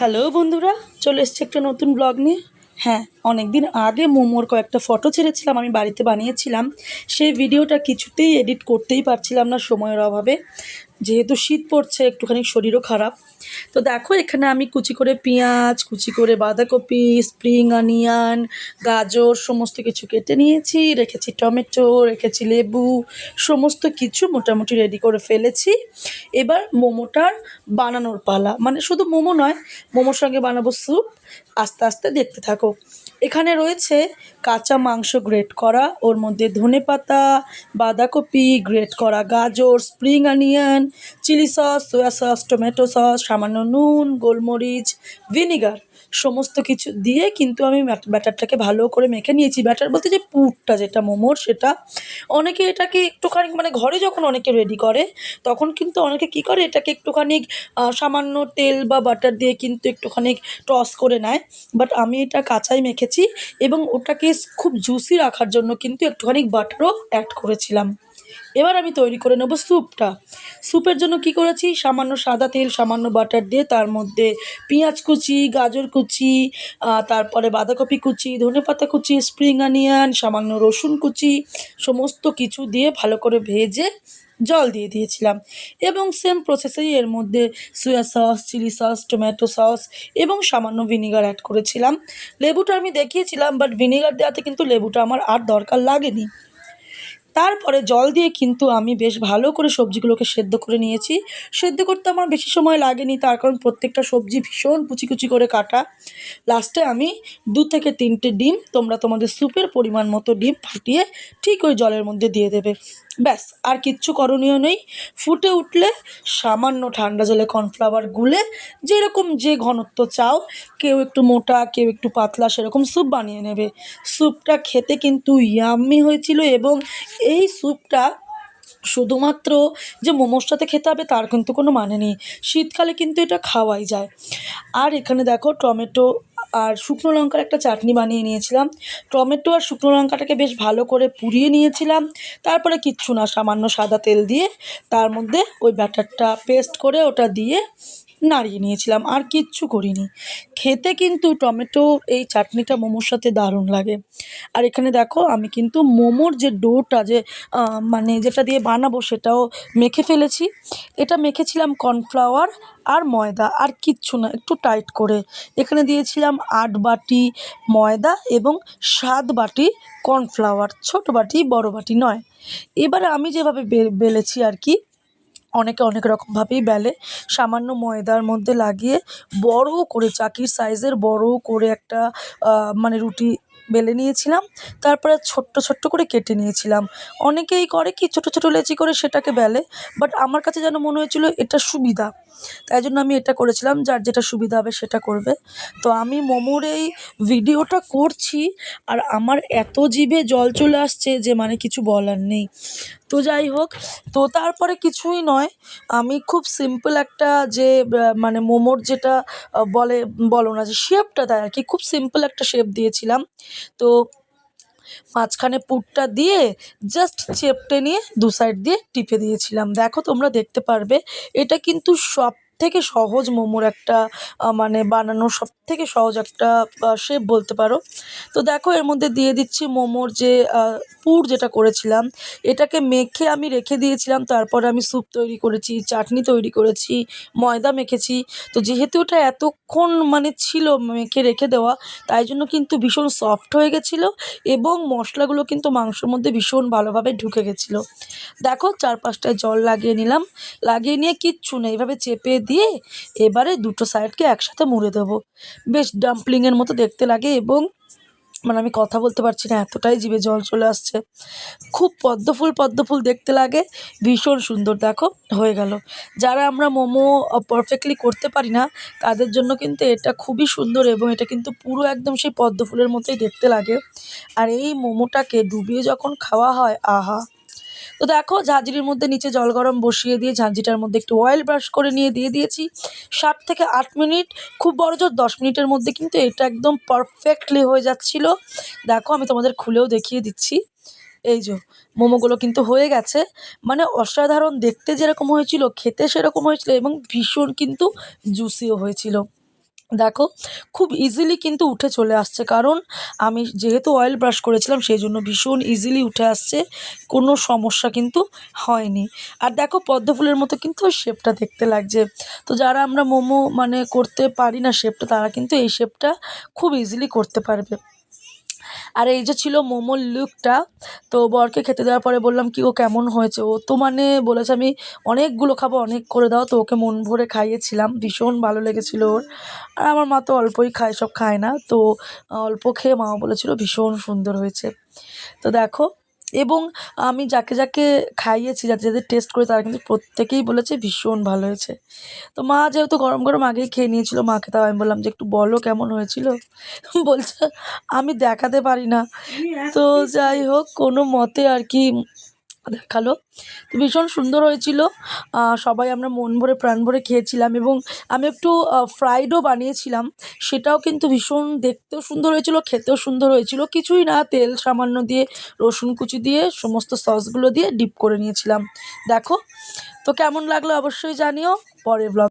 Hello বন্ধুরা চলে এসছে একটা নতুন ব্লগ নিয়ে। হ্যাঁ অনেক দিন আগে মোমোর কয়েকটা ফটো ছেড়েছিলাম, আমি বাড়িতে বানিয়েছিলাম। সেই ভিডিওটা কিছুতেই এডিট করতেই পারছিলাম না সময়ের অভাবে। যেহেতু শীত পড়ছে, একটুখানি শরীরও খারাপ। তো দেখো, এখানে আমি কুচি করে পেঁয়াজ, কুচি করে বাঁধাকপি, স্প্রিং, অনিয়ন, গাজর, সমস্ত কিছু কেটে নিয়েছি। রেখেছি টমেটো, রেখেছি লেবু, সমস্ত কিছু মোটামুটি রেডি করে ফেলেছি। এবার মোমোটার বানানোর পালা। মানে শুধু মোমো নয়, মোমোর সঙ্গে বানাবো স্যুপ। আস্তে আস্তে দেখতে থাকো। এখানে রয়েছে কাঁচা মাংস গ্রেট করা, ওর মধ্যে ধনে পাতা, বাঁধাকপি গ্রেট করা, গাজর, spring onion, chilli sauce, soya sauce, tomato sauce, সামান্য নুন, গোলমরিচ, ভিনিগার সমস্ত কিছু দিয়ে কিন্তু আমি ব্যাটারটাকে ভালো করে মেখে নিয়েছি। ব্যাটার বলতে যে পুরটা যেটা মোমোর সেটা, অনেকে এটাকে একটুখানি মানে ঘরে যখন অনেকে রেডি করে, তখন কিন্তু অনেকে কী করে এটাকে একটুখানি সামান্য তেল বা বাটার দিয়ে কিন্তু একটুখানি টস করে নেয়। বাট আমি এটা কাঁচাই মেখেছি এবং ওটাকে খুব জুসি রাখার জন্য কিন্তু একটুখানি বাটারও অ্যাড করেছিলাম। এবার আমি তৈরি করে নেব স্যুপটা স্যুপের জন্য কি করেছি? সামান্য সাদা তেল, সামান্য বাটার দিয়ে তার মধ্যে পেঁয়াজ কুচি, গাজর কুচি তারপরে বাঁধাকপি কুচি, ধনেপাতা কুচি স্প্রিং অনিয়ন সামান্য রসুন কুচি, সমস্ত কিছু দিয়ে ভালো করে ভেজে জল দিয়ে দিয়েছিলাম। এবং সেম প্রসেসেই এর মধ্যে soya sauce chilli sauce tomato sauce এবং সামান্য ভিনিগার অ্যাড করেছিলাম। লেবুটা আমি দেখিয়েছিলাম বাট ভিনিগার দেওয়াতে কিন্তু লেবুটা আমার আর দরকার লাগেনি। তারপরে জল দিয়ে কিন্তু আমি বেশ ভালো করে সবজিগুলোকে সেদ্ধ করে নিয়েছি। সেদ্ধ করতে আমার বেশি সময় লাগেনি, তার কারণ প্রত্যেকটা সবজি ভীষণ কুচি কুচি করে কাটা। লাস্টে আমি দু থেকে তিনটে ডিম তোমরা তোমাদের স্যুপের পরিমাণ মতো ডিম ফাটিয়ে ঠিক ওই জলের মধ্যে দিয়ে দেবে। ব্যাস, আর কিচ্ছু করণীয় নেই। ফুটে উঠলে সামান্য ঠান্ডা জলে কর্নফ্লাওয়ার গুলে যেরকম যে ঘনত্ব চাও, কেউ একটু মোটা, কেউ একটু পাতলা, সেরকম স্যুপ বানিয়ে নেবে। স্যুপটা খেতে কিন্তু ইয়াম্মি হয়েছিল এবং এই স্যুপটা শুধুমাত্র যে মোমোর সাথে খেতে হবে তার কিন্তু কোনো মানে নেই। শীতকালে কিন্তু এটা খাওয়াই যায়। আর এখানে দেখো টমেটো আর শুকনো লঙ্কার একটা চাটনি বানিয়ে নিয়েছিলাম। টমেটো আর শুকনো লঙ্কাটাকে বেশ ভালো করে পুড়িয়ে নিয়েছিলাম। তারপরে কিচ্ছু না, সামান্য সাদা তেল দিয়ে তার মধ্যে ওই ব্যাটারটা পেস্ট করে ওটা দিয়ে নাড়িয়ে নিয়েছিলাম, আর কিচ্ছু করিনি। খেতে কিন্তু টমেটো, এই চাটনিটা মোমোর সাথে দারুণ লাগে। আর এখানে দেখো, আমি কিন্তু মোমোর যে ডোটা যে মানে যেটা দিয়ে বানাবো সেটাও মেখে ফেলেছি। এটা মেখেছিলাম কর্নফ্লাওয়ার আর ময়দা, আর কিচ্ছু না, একটু টাইট করে। এখানে দিয়েছিলাম আট বাটি ময়দা এবং সাত বাটি কর্নফ্লাওয়ার, ছোট বাটি, বড় বাটি নয়। এবারে আমি যেভাবে বেলেছি আর কি অনেকে অনেক রকমভাবেই বেলে। সামান্য ময়দার মধ্যে লাগিয়ে বড় করে, চাকির সাইজের বড় করে একটা মানে রুটি বেলে নিয়েছিলাম। তারপরে ছোট্ট ছোট্ট করে কেটে নিয়েছিলাম। অনেকেই করে কি ছোট ছোট লেচি করে সেটাকে বেলে, বাট আমার কাছে যেন মনে হয়েছিল এটা সুবিধা। তাই জন্য আমি এটা করেছিলাম, যার যেটা সুবিধা হবে সেটা করবে। তো আমি মোমোর এই ভিডিওটা করছি, আর আমার এত জিভে জল চলে আসছে যে মানে কিছু বলার নেই। তো যাই হোক, তো তারপরে কিছুই নয়। আমি খুব সিম্পল একটা যে মানে মোমোর যেটা বলে, বলো না যে শেপটা তাই আর কি, খুব সিম্পল একটা শেপ দিয়েছিলাম। তো মাঝখানে পুরটা দিয়ে জাস্ট চেপটে নিয়ে দু সাইড দিয়ে টিপে দিয়েছিলাম। দেখো তোমরা দেখতে পারবে, এটা কিন্তু সব থেকে সহজ মোমোর একটা মানে বানানো সব থেকে সহজ একটা শেপ বলতে পারো। তো দেখো, এর মধ্যে দিয়ে দিচ্ছি মোমোর যে পুর যেটা করেছিলাম, এটাকে মেখে আমি রেখে দিয়েছিলাম, তারপরে আমি স্যুপ তৈরি করেছি, চাটনি তৈরি করেছি, ময়দা মেখেছি। তো যেহেতু ওটা এতক্ষণ মানে ছিল মেখে রেখে দেওয়া, তাই জন্য কিন্তু ভীষণ সফট হয়ে গেছিল এবং মশলাগুলো কিন্তু মাংসের মধ্যে ভীষণ ভালোভাবে ঢুকে গেছিল। দেখো চার পাঁচটায় জল লাগিয়ে নিলাম। লাগিয়ে নিয়ে কিচ্ছু নেই, এভাবে চেপে দিয়ে এবারে দুটো সাইডকে একসাথে মুড়ে দেবো। বেশ ডাম্পলিংয়ের মতো দেখতে লাগে এবং মানে আমি কথা বলতে পারছি না, এতটাই জিভে জল চলে আসছে। খুব পদ্মফুল পদ্মফুল দেখতে লাগে, ভীষণ সুন্দর, দেখো, হয়ে গেল। যারা আমরা মোমো পারফেক্টলি করতে পারি না, তাদের জন্য কিন্তু এটা খুবই সুন্দর এবং এটা কিন্তু পুরো একদম সেই পদ্মফুলের মতোই দেখতে লাগে। আর এই মোমোটাকে ডুবিয়ে যখন খাওয়া হয়, আহা! তো দেখো, ঝাঁঝরির মধ্যে নিচে জল গরম বসিয়ে দিয়ে ঝাঁঝরিটার মধ্যে একটু অয়েল ব্রাশ করে নিয়ে দিয়ে দিয়েছি। সাত থেকে আট মিনিট, খুব বড় জোর দশ মিনিটের মধ্যে কিন্তু এটা একদম পারফেক্টলি হয়ে যাচ্ছিল। দেখো, আমি তোমাদের খুলেও দেখিয়ে দিচ্ছি। এই যে, মোমোগুলো কিন্তু হয়ে গেছে। মানে অসাধারণ দেখতে যেরকম হয়েছিল, খেতে সেরকম হয়েছিল এবং ভীষণ কিন্তু জুসিও হয়েছিল। দেখো, খুব ইজিলি কিন্তু উঠে চলে আসছে। কারণ আমি যেহেতু অয়েল ব্রাশ করেছিলাম সেই জন্য ভীষণ ইজিলি উঠে আসছে। কোনো সমস্যা কিন্তু হয়নি। আর দেখো পদ্মফুলের মতো কিন্তু শেপটা দেখতে লাগছে। তো যারা আমরা মোমো মানে করতে পারি না শেপটা তারা কিন্তু এই শেপটা খুব ইজিলি করতে পারবে। আর এই যে ছিল মোমোর লুকটা তো বরকে খেতে দেওয়ার পরে বললাম কি ও কেমন হয়েছে? ও তো মানে বলেছে আমি অনেকগুলো খাব, অনেক করে দাও। তো ওকে মন ভরে খাইয়েছিলাম, ভীষণ ভালো লেগেছিল ওর। আর আমার মা তো অল্পই খায়, সব খায় না। তো অল্প খেয়ে মা বলেছিল ভীষণ সুন্দর হয়েছে। তো দেখো এবং আমি যাকে যাকে খাইয়েছি যাতে যাদের টেস্ট করে তারা কিন্তু প্রত্যেকেই বলেছে ভীষণ ভালো হয়েছে। তো মা যেহেতু গরম গরম আগেই খেয়ে নিয়েছিল মাকে তাও আমি বললাম যে একটু বলো কেমন হয়েছিল? বলছে আমি দেখাতে পারি না। তো যাই হোক কোনো মতে আর কি দেখাল। তো ভীষণ সুন্দর হয়েছিল। সবাই আমরা মন ভরে, প্রাণ ভরে খেয়েছিলাম এবং আমি একটু ফ্রাইডও বানিয়েছিলাম। সেটাও কিন্তু ভীষণ দেখতেও সুন্দর হয়েছিল, খেতেও সুন্দর হয়েছিল। কিছুই না, তেল সামান্য দিয়ে, রসুন কুচি দিয়ে, সমস্ত সসগুলো দিয়ে ডিপ করে নিয়েছিলাম। দেখো, তো কেমন লাগল অবশ্যই জানিও। পরে ব্লগ